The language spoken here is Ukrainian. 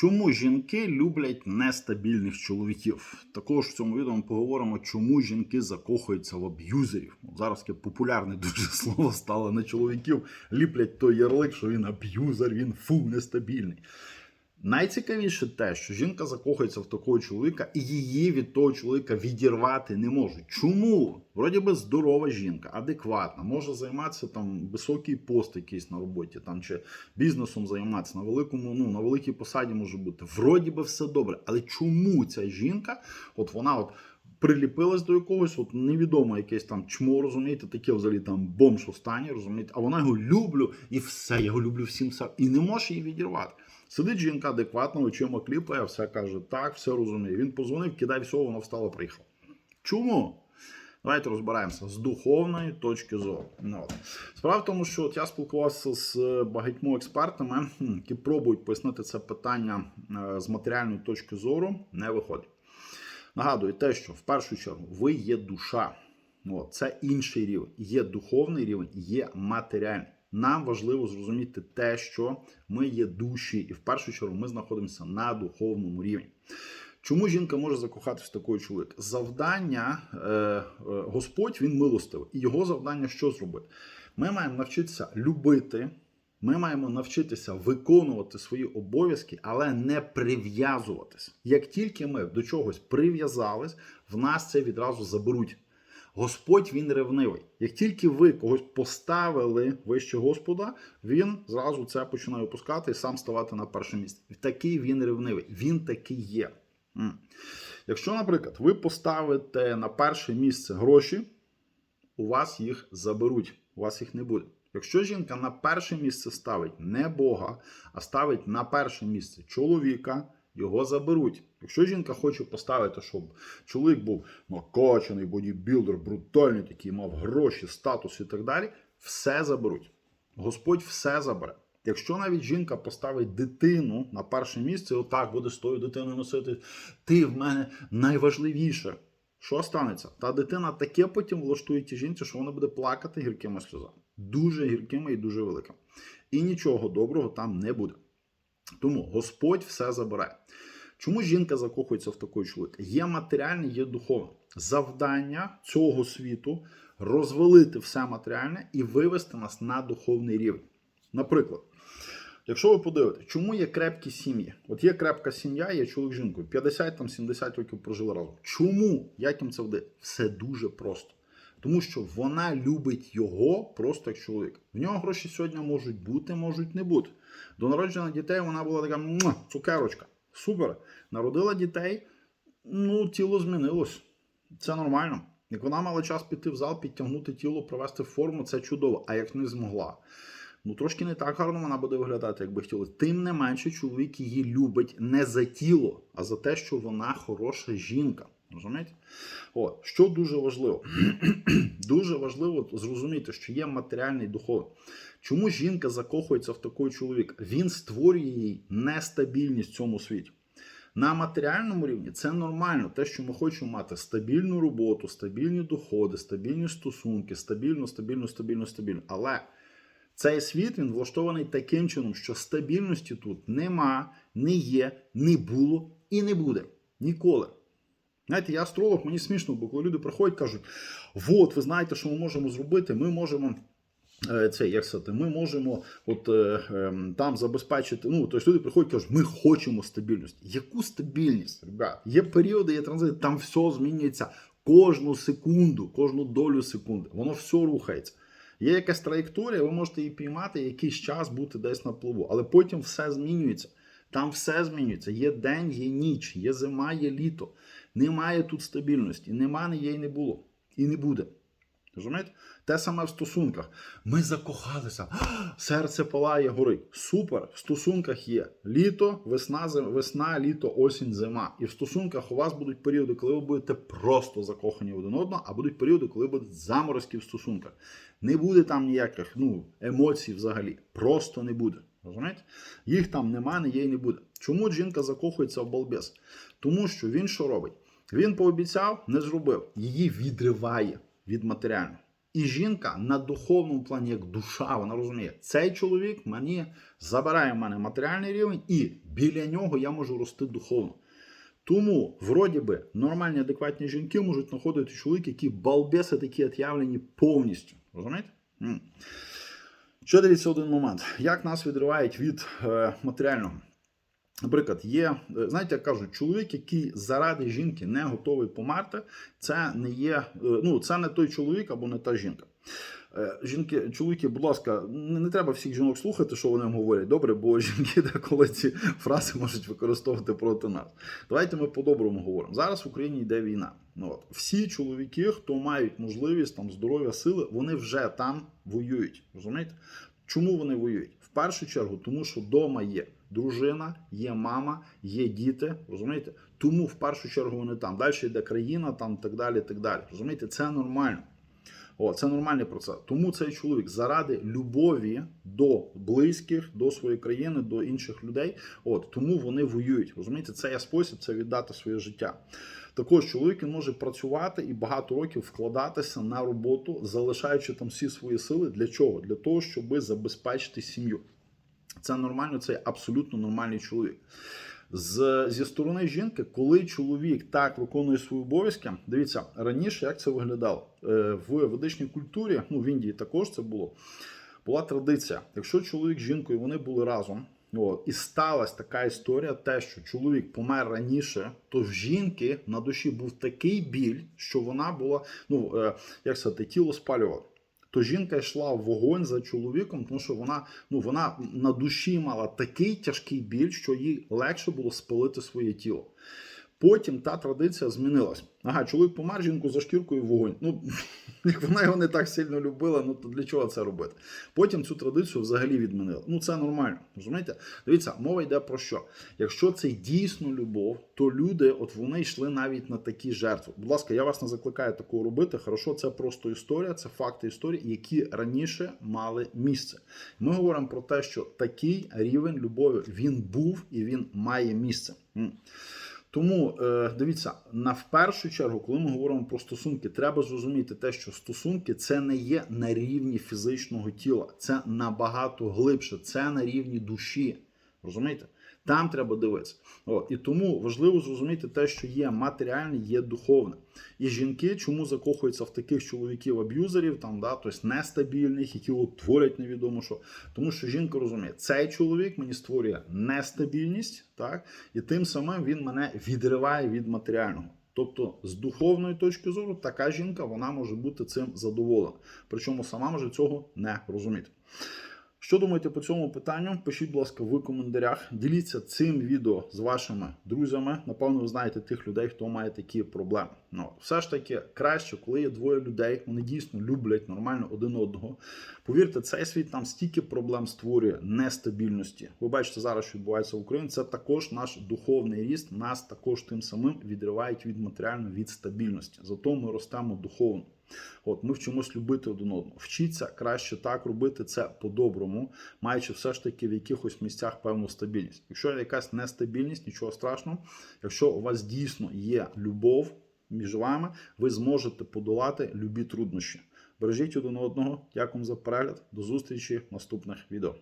Чому жінки люблять нестабільних чоловіків? Також в цьому відео ми поговоримо, чому жінки закохуються в аб'юзерів. Зараз таке популярне дуже слово стало на чоловіків. Ліплять той ярлик, що він аб'юзер, він фу, нестабільний. Найцікавіше те, що жінка закохується в такого чоловіка, і її від того чоловіка відірвати не можуть. Чому? Вроді би здорова жінка, адекватна, може займатися там високий пост якийсь на роботі, там чи бізнесом займатися на великому, ну на великій посаді може бути. Вроді би все добре. Але чому ця жінка, от вона от. Приліпилась до якогось, от невідомо якесь там чмо, розумієте, таке взагалі там бомж у стані, розумієте, а вона його люблю і все, я його люблю всім все. І не може її відірвати. Сидить жінка адекватно, очима кліпає, все каже, так, все розуміє. Він позвонив, кидай все, вона встала, приїхала. Чому? Давайте розбираємося з духовної точки зору. Ну. Справа в тому, що от я спілкувався з багатьма експертами, які пробують пояснити це питання е, з матеріальної точки зору, не виходить. Нагадую те, що в першу чергу ви є душа. От, це інший рівень. Є духовний рівень, є матеріальний. Нам важливо зрозуміти те, що ми є душі, і в першу чергу ми знаходимося на духовному рівні. Чому жінка може закохатися в такого чоловіка? Завдання е, е, Господь він милостивий. І його завдання що зробити? Ми маємо навчитися любити, ми маємо навчитися виконувати свої обов'язки, але не прив'язуватись. Як тільки ми до чогось прив'язались, в нас це відразу заберуть. Господь він ревнивий. Як тільки ви когось поставили вище Господа, він зразу це починає опускати і сам ставати на перше місце. Такий він ревнивий. Він такий є. Якщо, наприклад, ви поставите на перше місце гроші, у вас їх заберуть, у вас їх не буде. Якщо жінка на перше місце ставить не Бога, а ставить на перше місце чоловіка, його заберуть. Якщо жінка хоче поставити, щоб чоловік був накачаний, бодібілдер, брутальний, такий мав гроші, статус і так далі, все заберуть. Господь все забере. Якщо навіть жінка поставить дитину на перше місце, отак буде з тою дитиною носити, ти в мене найважливіше. Що станеться? Та дитина таке потім влаштує ті жінці, що вона буде плакати гіркими сльозами. Дуже гіркими і дуже великими. І нічого доброго там не буде. Тому Господь все забирає. Чому жінка закохується в такого чоловіка? Є матеріальне, є духовне. Завдання цього світу розвалити все матеріальне і вивести нас на духовний рівень. Наприклад, якщо ви подивитесь, чому є крепкі сім'ї? От є крепка сім'я, є чоловік з жінкою, 50-70 років прожили разом. Чому? Як їм це вдає? Все дуже просто. Тому що вона любить його просто як чоловік. В нього гроші сьогодні можуть бути, можуть не бути. До народження дітей вона була така цукерочка. Супер. Народила дітей, ну, тіло змінилось. Це нормально. Як вона мала час піти в зал, підтягнути тіло, привести в форму, це чудово. А як не змогла. Ну, трошки не так гарно вона буде виглядати, як би хотіли. Тим не менше, чоловік її любить не за тіло, а за те, що вона хороша жінка. Розумієте? От, що дуже важливо. дуже важливо зрозуміти, що є матеріальний духовний. Чому жінка закохується в такого чоловіка? Він створює їй нестабільність в цьому світі. На матеріальному рівні це нормально, те, що ми хочемо мати стабільну роботу, стабільні доходи, стабільні стосунки, стабільно, стабільно, стабільно, стабільно. Але цей світ він влаштований таким чином, що стабільності тут нема, не є, не було і не буде. Ніколи. Знаєте, я астролог, мені смішно, бо коли люди приходять, кажуть: от, ви знаєте, що ми можемо зробити, ми можемо. Е, Це як сказати, ми можемо от е, ем, там забезпечити. Ну, тобто люди приходять кажуть, ми хочемо стабільність. Яку стабільність, ребят? Є періоди, є транзити, там все змінюється кожну секунду, кожну долю секунди. Воно все рухається. Є якась траєкторія, ви можете її піймати, якийсь час бути десь на пливу, але потім все змінюється. Там все змінюється. Є день, є ніч, є зима, є літо. Немає тут стабільності. Нема, не є і не було. І не буде. Розумієте? Те саме в стосунках. Ми закохалися, серце палає, горить. Супер! В стосунках є літо, весна, зим... весна, літо, осінь, зима. І в стосунках у вас будуть періоди, коли ви будете просто закохані один одного, а будуть періоди, коли будуть заморозки в стосунках. Не буде там ніяких ну, емоцій взагалі. Просто не буде. Розумієте? Їх там нема, не є і не буде. Чому жінка закохується в балбес? Тому що він що робить? Він пообіцяв, не зробив. Її відриває від матеріального. І жінка на духовному плані, як душа, вона розуміє, цей чоловік мені забирає в мене матеріальний рівень, і біля нього я можу рости духовно. Тому, вроді би, нормальні, адекватні жінки можуть знаходити чоловіки, які балбеси такі от'явлені повністю. Розумієте? Ще дивіться один момент. Як нас відривають від е, матеріального? Наприклад, є, е, знаєте, як кажуть, чоловік, який заради жінки не готовий померти, це не є, е, ну, це не той чоловік або не та жінка. Е, Жінки, чоловіки, будь ласка, не, не треба всіх жінок слухати, що вони говорять. Добре, бо жінки деколи ці фрази можуть використовувати проти нас. Давайте ми по-доброму говоримо. Зараз в Україні йде війна. Ну, от. Всі чоловіки, хто мають можливість там здоров'я, сили, вони вже там воюють. Розумієте? Чому вони воюють? Першу чергу, тому що вдома є дружина, є мама, є діти. Розумієте? Тому в першу чергу вони там. Далі йде країна, там так далі. так далі. Розумієте, це нормально. О, це нормальний процес. Тому цей чоловік заради любові до близьких, до своєї країни, до інших людей. От тому вони воюють. Розумієте, це є спосіб це віддати своє життя. Також чоловік може працювати і багато років вкладатися на роботу, залишаючи там всі свої сили. Для чого? Для того, щоб забезпечити сім'ю. Це нормально, це абсолютно нормальний чоловік. З, зі сторони жінки, коли чоловік так виконує свої обов'язки, дивіться раніше, як це виглядало Е, в ведичній культурі, ну в Індії також це було. Була традиція. Якщо чоловік з жінкою вони були разом, от, і сталася така історія, те, що чоловік помер раніше, то в жінки на душі був такий біль, що вона була, ну е, як сказати, тіло спалювало. То жінка йшла в вогонь за чоловіком, тому що вона ну вона на душі мала такий тяжкий біль, що їй легше було спалити своє тіло. Потім та традиція змінилась. Ага, чоловік помер жінку за шкіркою в вогонь. Ну, як вона його не так сильно любила, ну то для чого це робити? Потім цю традицію взагалі відмінили. Ну це нормально. Розумієте? Дивіться, мова йде про що? Якщо це дійсно любов, то люди, от вони йшли навіть на такі жертви. Будь ласка, я вас не закликаю такого робити. Хорошо, це просто історія, це факти історії, які раніше мали місце. Ми говоримо про те, що такий рівень любові він був і він має місце. Тому е, дивіться, на в першу чергу, коли ми говоримо про стосунки, треба зрозуміти те, що стосунки це не є на рівні фізичного тіла, це набагато глибше, це на рівні душі. Розумієте? Там треба дивитися. От. І тому важливо зрозуміти те, що є матеріальне, є духовне. І жінки чому закохуються в таких чоловіків-аб'юзерів, там, да, тобто нестабільних, які от творять невідомо що. Тому що жінка розуміє, цей чоловік мені створює нестабільність, так, і тим самим він мене відриває від матеріального. Тобто, з духовної точки зору, така жінка вона може бути цим задоволена. Причому сама може цього не розуміти. Що думаєте по цьому питанню? Пишіть, будь ласка, в коментарях. Діліться цим відео з вашими друзями. Напевно, ви знаєте тих людей, хто має такі проблеми. Ну, все ж таки краще, коли є двоє людей, вони дійсно люблять нормально один одного. Повірте, цей світ там стільки проблем створює нестабільності. Ви бачите зараз, що відбувається в Україні. Це також наш духовний ріст. Нас також тим самим відривають від матеріальної від стабільності. Зато ми ростемо духовно. От ми вчимось любити один одного. Вчіться краще так робити це по-доброму, маючи все ж таки в якихось місцях певну стабільність. Якщо якась нестабільність, нічого страшного. Якщо у вас дійсно є любов між вами, ви зможете подолати любі труднощі. Бережіть один одного. Дякую за перегляд. До зустрічі в наступних відео.